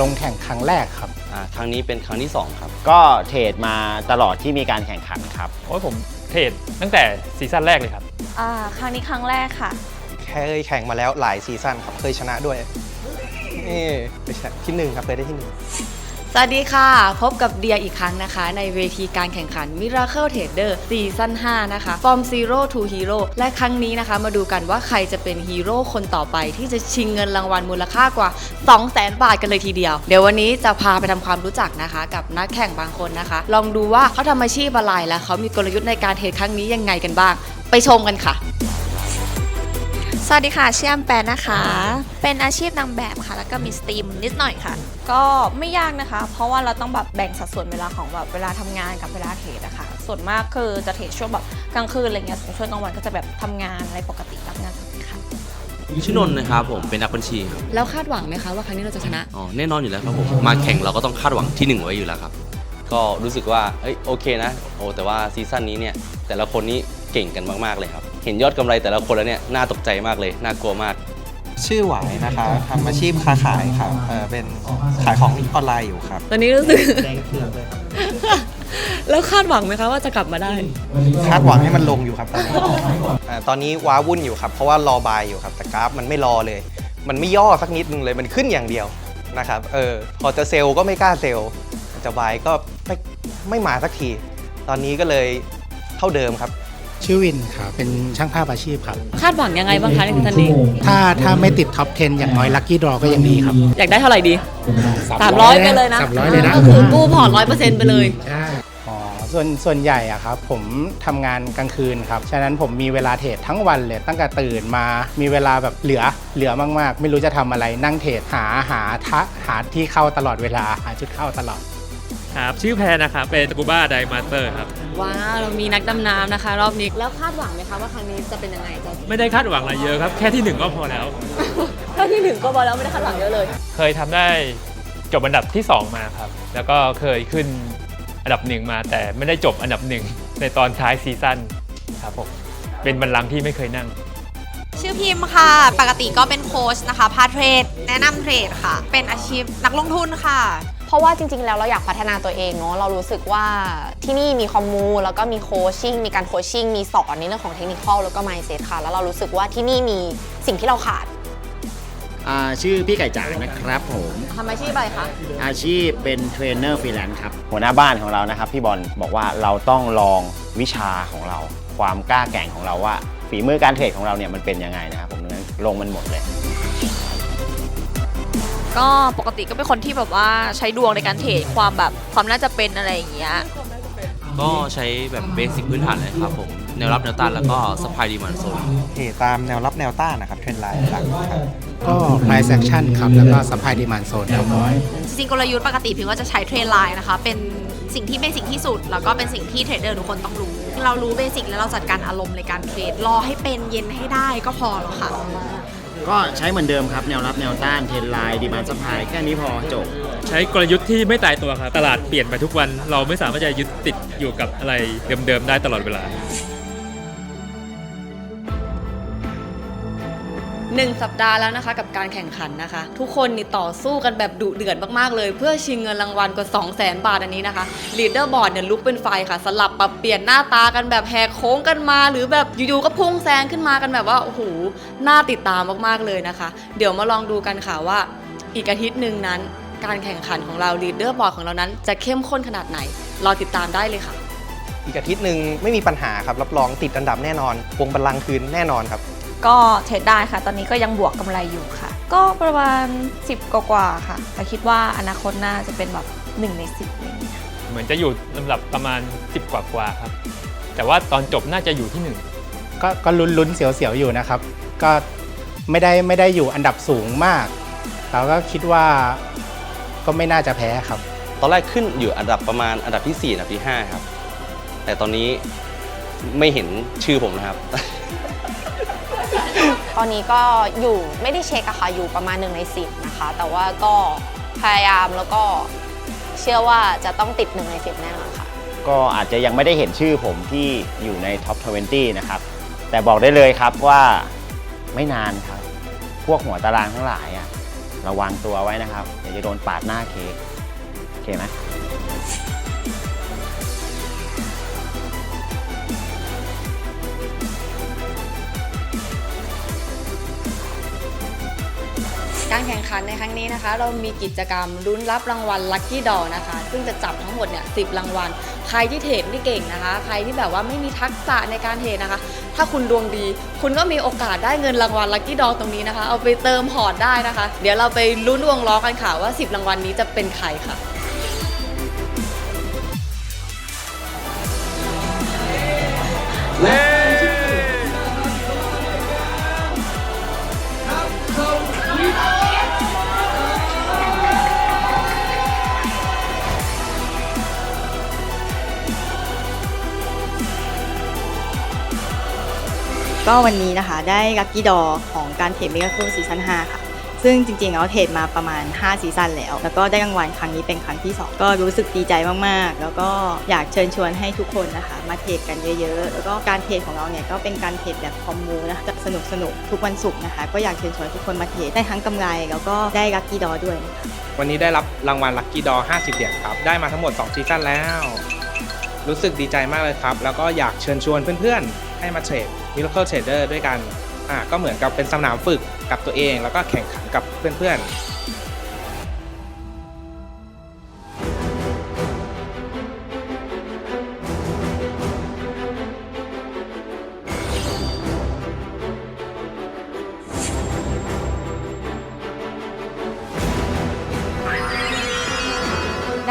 ลงแข่งครั้งแรกครับ อ่าครั้งนี้เป็นครั้งที่2ครับ ก็เทรดมาตลอดที่มีการแข่งขันครับ โอ้ยผมเทรดตั้งแต่ซีซั่นแรกเลยครับ อ่าครั้งนี้ครั้งแรกค่ะ เคยแข่งมาแล้วหลายซีซั่นครับ เคยชนะด้วยนี่ไปชนะที่หนึ่งครับเคยได้ที่หนึ่ง สวัสดีค่ะ พบกับเดียอีกครั้งนะคะ ในเวทีการแข่งขัน Miracle Trader ซีซั่น5นะคะ From Zero to Hero และครั้งนี้นะคะ มาดูกันว่าใครจะเป็นฮีโร่คนต่อไป ที่จะชิงเงินรางวัลมูลค่ากว่า 200,000 บาทกันเลยทีเดียว เดี๋ยววันนี้จะพาไปทำความรู้จักนะคะ กับนักแข่งบางคนนะคะ ลองดูว่าเขาทำอาชีพอะไรและเขามีกลยุทธ์ในการเทรดครั้งนี้ยังไงกันบ้าง ไปชมกันค่ะ สวัสดีค่ะชื่อแอมแปนนะคะ เป็นอาชีพนางแบบค่ะ แล้วก็มีสตรีมนิดหน่อยค่ะ ก็ไม่ยากนะคะ เพราะว่าเราต้องแบบแบ่งสัดส่วนเวลาของแบบเวลาทำงานกับเวลาเทรดอะค่ะ ส่วนมากคือจะเทรดช่วงแบบกลางคืนอะไรเงี้ยส่วนช่วงกลางวันก็จะแบบทำงานอะไรปกติรับงานปกติค่ะชื่อนนท์นะครับผมเป็นนักบัญชีครับแล้วคาดหวังไหมคะว่าครั้งนี้เราจะชนะอ๋อแน่นอนอยู่แล้วครับผมมาแข่งเราก็ต้องคาดหวังที่1ไว้อยู่แล้วครับ ก็รู้สึกว่าเอ้ยโอเคนะ โอ้แต่ว่าซีซั่นนี้เนี่ยแต่ละคนนี้เก่งกันมากๆเลยครับ เห็นยอดกำไรแต่ละคนแล้วเนี่ยน่าตกใจมากเลย น่ากลัวมาก ชื่อหวายนะคะทำอาชีพค้าขายครับเอ่อเป็นขายของออนไลน์อยู่ครับ ตอนนี้รู้สึก แล้วคาดหวังไหมคะว่าจะกลับมาได้ คาดหวังให้มันลงอยู่ครับตอนนี้เอ่อตอนนี้ว้าวุ่นอยู่ครับ เพราะว่ารอบายอยู่ครับ แต่กราฟมันไม่รอเลย มันไม่ย่อสักนิดนึงเลยมันขึ้นอย่างเดียวนะครับเออพอจะเซลล์ก็ไม่กล้าเซลล์จะบายก็ไม่ไม่มาสักที ตอนนี้ก็เลยเท่าเดิมครับ ชื่อวินครับ เป็นช่างภาพอาชีพครับ คาดหวังยังไงบ้างคะในซีซั่นนี้ ถ้าถ้าไม่ติดท็อป 10 อย่างน้อยลัคกี้ดรอก็ยังดีครับ อยากได้เท่าไหร่ดี 300ไปเลยนะสามร้อยเลยนะ ก็คือกู้พอร์ตร้อยเปอร์เซ็นต์ไปเลย ใช่อ๋อส่วนส่วนใหญ่อะครับผมทำงานกลางคืนครับ ฉะนั้นผมมีเวลาเทรดทั้งวันเลยตั้งแต่ตื่นมามีเวลาแบบเหลือเหลือมากๆ ไม่รู้จะทำอะไรนั่งเทรดหาหาทะหาที่เข้าตลอดเวลาหาจุดเข้าตลอด ครับชื่อแพนนะครับเป็นตกูบ้าไดมาสเตอร์ครับ ว้าวเรามีนักดำน้ำนะคะ รอบนี้แล้วคาดหวังไหมคะว่าครั้งนี้จะเป็นยังไงจะไม่ได้คาดหวังอะไรเยอะครับ แค่ที่หนึ่งก็พอแล้ว ถ้าที่หนึ่งก็พอแล้วไม่ได้คาดหวังเยอะเลย เคยทำได้จบอันดับที่ 2 มาครับ แล้วก็เคยขึ้นอันดับหนึ่งมา แต่ไม่ได้จบอันดับหนึ่งในตอนท้ายซีซั่นครับผมเป็นบัลลังก์ที่ไม่เคยนั่ง ชื่อพิมพ์ค่ะ ปกติก็เป็นโค้ชนะคะ พาเทรด แนะนำเทรดค่ะ เป็นอาชีพนักลงทุนค่ะเพ ราะว่าจริงๆ แล้วเราอยากพัฒนาตัวเองเนาะเรารู้สึกว่าที่นี่มีคอมมูแล้วก็มีโคชชิ่งมีการโคชชิ่งมีสอนในเรื่องของเทคนิคแล้วก็ mindset ค่ะ แล้วเรารู้สึกว่าที่นี่มีสิ่งที่เราขาดอ่าชื่อพี่ไก่จ๋านะครับผมทำอาชีพอะไรคะอาชีพเป็นเทรนเนอร์ฟรีแลนซ์ครับหัวหน้าบ้านของเรานะครับพี่บอลบอกว่าเราต้องลองวิชาของเรา ความกล้าแกร่งของเราว่าฝีมือการเทรดของเราเนี่ยมันเป็นยังไงนะครับผมดังนั้นลงมันหมดเลย ก็ปกติก็เป็นคนที่แบบว่าใช้ดวงในการเทรดความแบบความน่าจะเป็นอะไรอย่างเงี้ย ก็ใช้แบบเบสิกพื้นฐานเลยครับผม แนวรับแนวต้านแล้วก็สปายดีมันโซนเทตามแนวรับแนวต้านนะครับเทรนไลน์หลักครับก็ price action ครับ แล้วก็ supply demand zone ครับจริงๆกลยุทธ์ปกติพิมก็จะใช้เทรนไลน์นะคะ เป็นสิ่งที่เบสิกที่สุด แล้วก็เป็นสิ่งที่เทรดเดอร์ทุกคนต้องรู้ เรารู้เบสิกแล้วเราจัดการอารมณ์ในการเทรดรอให้เป็นเย็นให้ได้ก็พอแล้วค่ะ ก็ใช้เหมือนเดิมครับ แนวรับแนวต้านเทรนไลน์ดีมานสปายแค่นี้พอจบ ใช้กลยุทธ์ที่ไม่ตายตัวครับ ตลาดเปลี่ยนไปทุกวัน เราไม่สามารถจะยึดติดอยู่กับอะไรเดิมๆได้ตลอดเวลา หนึ่งสัปดาห์แล้วนะคะ กับการแข่งขันนะคะ ทุกคนนี่ต่อสู้กันแบบดุเดือดมากๆเลย เพื่อชิงเงินรางวัลกว่า 2 0 0 0 0 0 บาทอันนี้นะคะลีดเดอร์บอร์ดเนี่ยลุกเป็นไฟค่ะ สลับปรับเปลี่ยนหน้าตากันแบบแหกโค้งกันมา หรือแบบอยู่ๆก็พุ่งแซงขึ้นมากันแบบว่าโอ้โหน่าติดตามมากๆเลยนะคะ เดี๋ยวมาลองดูกันค่ะว่า อีกอาทิตย์หนึ่งนั้น การแข่งขันของเราลีดเดอร์บอร์ดของเรานั้น จะเข้มข้นขนาดไหนรอติดตามได้เลยค่ะอีกอาทิตย์หนึ่งไม่มีปัญหาครับ รับรองติดอันดับแน่นอนวงบัลลังก์คืนแน่นอนครับ ก็เทรดได้ค่ะ ตอนนี้ก็ยังบวกกำไรอยู่ค่ะ ก็ประมาณ 10 กว่าๆค่ะ แต่คิดว่าอนาคตน่าจะเป็นแบบ1ใน10อะไรอย่างเงี้ยเหมือนจะอยู่ลำดับประมาณ 10 กว่ากว่าๆครับ แต่ว่าตอนจบน่าจะอยู่ที่หนึ่งก็ก็ลุ้นลุ้นๆเสียวๆอยู่นะครับ ก็ไม่ได้ไม่ได้อยู่อันดับสูงมากเราก็คิดว่าก็ไม่น่าจะแพ้ครับ ตอนแรกขึ้นอยู่อันดับประมาณอันดับที่ 4 อันดับที่ 5 ครับ แต่ตอนนี้ไม่เห็นชื่อผมนะครับ ตอนนี้ก็อยู่ไม่ได้เช็คอะค่ะอยู่ประมาณ1ใน10นะคะ แต่ว่าก็พยายามแล้วก็เชื่อว่าจะต้องติด1ใน10แน่นอนค่ะ ก็อาจจะยังไม่ได้เห็นชื่อผมที่อยู่ในท็อป 20 นะครับ แต่บอกได้เลยครับว่าไม่นานครับ พวกหัวตารางทั้งหลายอะระวังตัวไว้นะครับ เดี๋ยวจะโดนปาดหน้าเค้กโอเคไหม การแข่งขันในครั้งนี้นะคะ เรามีกิจกรรมลุ้นรับรางวัลลัคกี้ดอนะคะ ซึ่งจะจับทั้งหมดเนี่ยสิรางวัล ใครที่เทรดไม่เก่งนะคะ ใครที่แบบว่าไม่มีทักษะในการเทรดนะคะ ถ้าคุณดวงดี คุณก็มีโอกาสได้เงินรางวัลลัคกี้ดอตรงนี้นะคะ เอาไปเติมพอร์ตได้นะคะ เดี๋ยวเราไปลุ้นดวงล้อกันค่ะว่า 10 รางวัลนี้จะเป็นใครค่ะ ก็วันนี้นะคะได้ลัคกี้ดอของการเทรดเมกาคูซีซั่น5ค่ะ ซึ่งจริงๆแล้วเทรดมาประมาณ 5 ซีซั่นแล้ว แล้วก็ได้รางวัลครั้งนี้เป็นครั้งที่ 2 ก็รู้สึกดีใจมากๆ แล้วก็อยากเชิญชวนให้ทุกคนนะคะ มาเทรดกันเยอะๆ แล้วก็การเทรดของเราเนี่ยก็เป็นการเทรดแบบคอมมูนะจะสนุกสนุกๆทุกวันศุกร์นะคะ ก็อยากเชิญชวนทุกคนมาเทรดได้ทั้งกำไร แล้วก็ได้ลัคกี้ดอด้วยนะคะวันนี้ได้รับรางวัลลั c กี้ดอ50 เหรียญครับ ได้มาทั้งหมด 2 ซีซั่นแล้ว รู้สึกดีใจมากเลยครับ แล้วก็อยากเชิญชวนเพื่อนๆ ให้มาเทรด Miracle Trader ด้วยกันอ่าก็เหมือนกับเป็นสนามฝึกกับตัวเอง แล้วก็แข่งขันกับเพื่อนๆ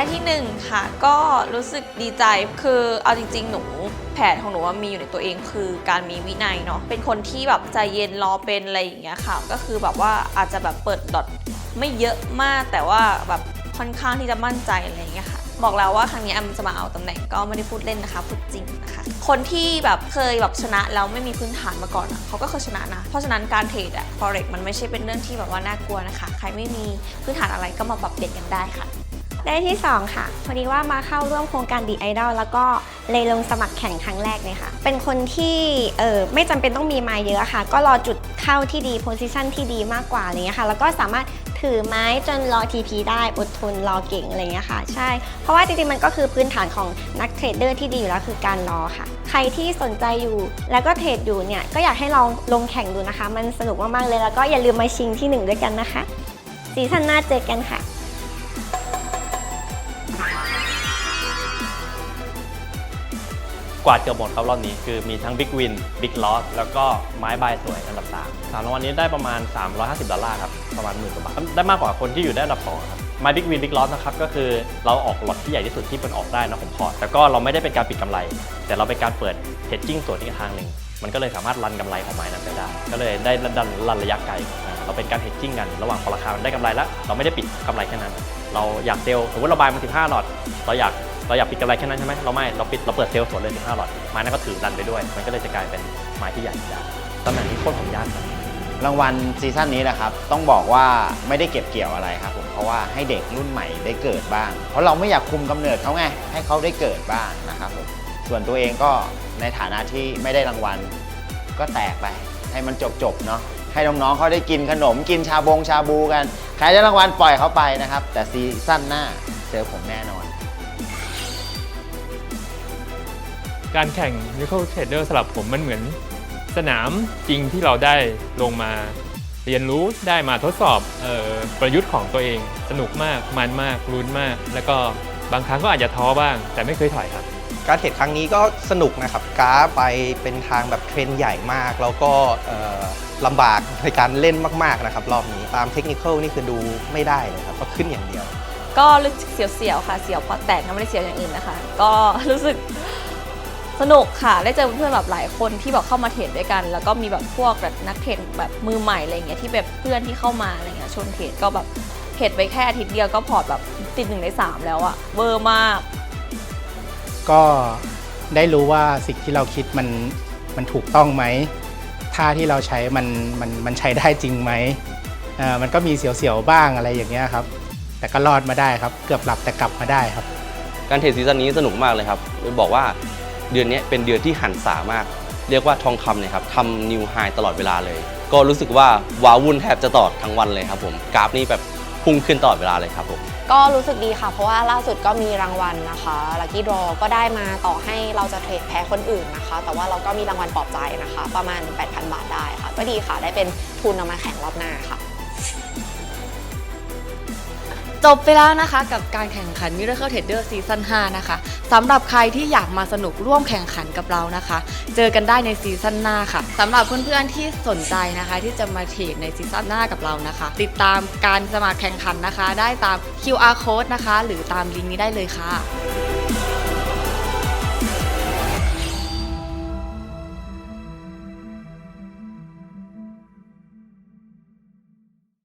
ได้ที่หนึ่งค่ะ ก็รู้สึกดีใจคือเอาจริง ๆ หนูแผนของหนูว่ามีอยู่ในตัวเองคือการมีวินัยเนาะเป็นคนที่แบบใจเย็นรอเป็นอะไรอย่างเงี้ยค่ะ ก็คือแบบว่าอาจจะแบบเปิดดอทไม่เยอะมากแต่ว่าแบบค่อนข้างที่จะมั่นใจอะไรอย่างเงี้ยค่ะ บอกแล้วว่าครั้งนี้แอมจะมาเอาตำแหน่งก็ไม่ได้พูดเล่นนะคะพูดจริงนะคะ คนที่แบบเคยแบบชนะแล้วไม่มีพื้นฐานมาก่อนอะเขาก็เคยชนะนะ เพราะฉะนั้นการเทรดอะ forex มันไม่ใช่เป็นเรื่องที่แบบว่าน่ากลัวนะคะ ใครไม่มีพื้นฐานอะไรก็มาปรับเปลี่ยนกันได้ค่ะ ได้ที่ 2 ค่ะ พอดีว่ามาเข้าร่วมโครงการดีไอดอลแล้วก็เลยลงสมัครแข่งครั้งแรกเลยค่ะ เป็นคนที่เออไม่จำเป็นต้องมีไม้เยอะค่ะ ก็รอจุดเข้าที่ดีโพซิชันที่ดีมากกว่าอะไรเงี้ยค่ะ แล้วก็สามารถถือไม้จนรอ TP ได้อดทนรอเก่งอะไรเงี้ยค่ะ ใช่ เพราะว่าจริงๆ มันก็คือพื้นฐานของนักเทรดเดอร์ที่ดีอยู่แล้วคือการรอค่ะ ใครที่สนใจอยู่แล้วก็เทรดอยู่เนี่ย ก็อยากให้ลองลงแข่งดูนะคะ มันสนุกมากๆเลยแล้วก็อย่าลืมมาชิงที่หนึ่งด้วยกันนะคะซีซั่นหน้าเจอกันค่ะ กวาดเกือบหมดครับรอบนี้คือมีทั้ง Big Win Big Loss แล้วก็ไม้บายสวยอันดับ3สามรางวัลนี้ได้ประมาณ 350 ดอลลาร์ครับ ประมาณหมื่นกว่าบาท ได้มากกว่าคนที่อยู่ได้อันดับ2ครับไม้ Big Win Big Loss นะครับก็คือเราออกหลอดที่ใหญ่ที่สุดที่เป็นออกได้นะผมพอแต่ก็เราไม่ได้เป็นการปิดกำไร แต่เราเป็นการเปิด hedging ส่วนอีกทางหนึ่งมันก็เลยสามารถรันกำไรของไม้นั้นไปได้ ก็เลยได้ดันรันระยะไกลเราเป็นการ hedging กันระหว่างพอราคามันได้กำไรแล้ว เราไม่ได้ปิดกำไรแค่นั้น เราอยากเซลล์สมมติเราบายมา15หลอดเราอยาก เราอยากปิดกำไรแค่นั้นใช่ไหมเราไม่เราปิดเราเปิดเซลล์สวนเลย15หลอดไม้นั้นก็ถือรันไปด้วย มันก็เลยจะกลายเป็นไม้ที่ใหญ่ได้ตำแหน่งนี้โคตรของยากครับรางวัลซีซั่นนี้นะครับต้องบอกว่าไม่ได้เก็บเกี่ยวอะไรครับผมเพราะว่าให้เด็กรุ่นใหม่ได้เกิดบ้าง เพราะเราไม่อยากคุมกำเนิดเขาไงให้เขาได้เกิดบ้างนะครับผมส่วนตัวเองก็ในฐานะที่ไม่ได้รางวัล ก็แตกไป ให้มันจบจบเนาะให้น้องๆเขาได้กินขนมกินชาบงชาบูกัน ใครได้รางวัลปล่อยเขาไปนะครับ แต่ซีซั่นหน้าเจอผมแน่นอน การแข่ง Miracle Trader สำหรับผมมันเหมือนสนามจริงที่เราได้ลงมาเรียนรู้ได้มาทดสอบเออประยุทธ์ของตัวเอง สนุกมาก มันมากลุ้นมาก แล้วก็บางครั้งก็อาจจะท้อบ้าง แต่ไม่เคยถอยครับ การเทรดครั้งนี้ก็สนุกนะครับกราฟไปเป็นทางแบบเทรนใหญ่มาก แล้วก็เอ่อลำบากในการเล่นมากๆนะครับ รอบนี้ตามเทคนิคนี่คือดูไม่ได้เลยครับก็ขึ้นอย่างเดียว ก็รู้สึกเสียวๆค่ะเสียวเพราะแตกนะไม่ได้เสียวอย่างอื่นนะคะ ก็รู้สึก สนุกค่ะ ได้เจอเพื่อนแบบหลายคนที่แบบเข้ามาเทรดด้วยกัน แล้วก็มีแบบพวกแบบนักเทรดแบบมือใหม่อะไรเงี้ยที่แบบเพื่อนที่เข้ามาอะไรเงี้ยชวนเทรดก็แบบเทรดไปแค่อาทิตย์เดียวก็พอร์ตแบบติดหนึ่งในสามแล้วอะเวอร์มาก ก็ได้รู้ว่าสิ่งที่เราคิดมันมันถูกต้องไหมท่าที่เราใช้มันมันมันใช้ได้จริงไหมเอ่อมันก็มีเสียวๆบ้างอะไรอย่างเงี้ยครับ แต่ก็รอดมาได้ครับ เกือบหลับแต่กลับมาได้ครับ การเทรดซีซั่นนี้สนุกมากเลยครับบอกว่า เดือนนี้เป็นเดือนที่หันษามาก เรียกว่าทองคำเนี่ยครับทำนิวไฮตลอดเวลาเลย ก็รู้สึกว่าว้าวุ่นแทบจะตลอดทั้งวันเลยครับผมกราฟนี่แบบพุ่งขึ้นตลอดเวลาเลยครับผมก็รู้สึกดีค่ะ เพราะว่าล่าสุดก็มีรางวัลนะคะลั c กี้ดรอก็ได้มาต่อให้เราจะเทรดแพ้คนอื่นนะคะ แต่ว่าเราก็มีรางวัลปลอบใจนะคะ ประมาณ 8,000 บาทได้ค่ะ ก็ดีค่ะได้เป็นทุนเอามาแข่งรอบหน้าค่ะ จบไปแล้วนะคะกับการแข่งขัน Miracle Trader ซีซั่น5นะคะสำหรับใครที่อยากมาสนุกร่วมแข่งขันกับเรานะคะ เจอกันได้ในซีซั่นหน้าค่ะสำหรับเพื่อนๆที่สนใจนะคะ ที่จะมาเทรดในซีซั่นหน้ากับเรานะคะ ติดตามการสมัครแข่งขันนะคะ ได้ตาม QR code นะคะ หรือตามลิงก์นี้ได้เลยค่ะ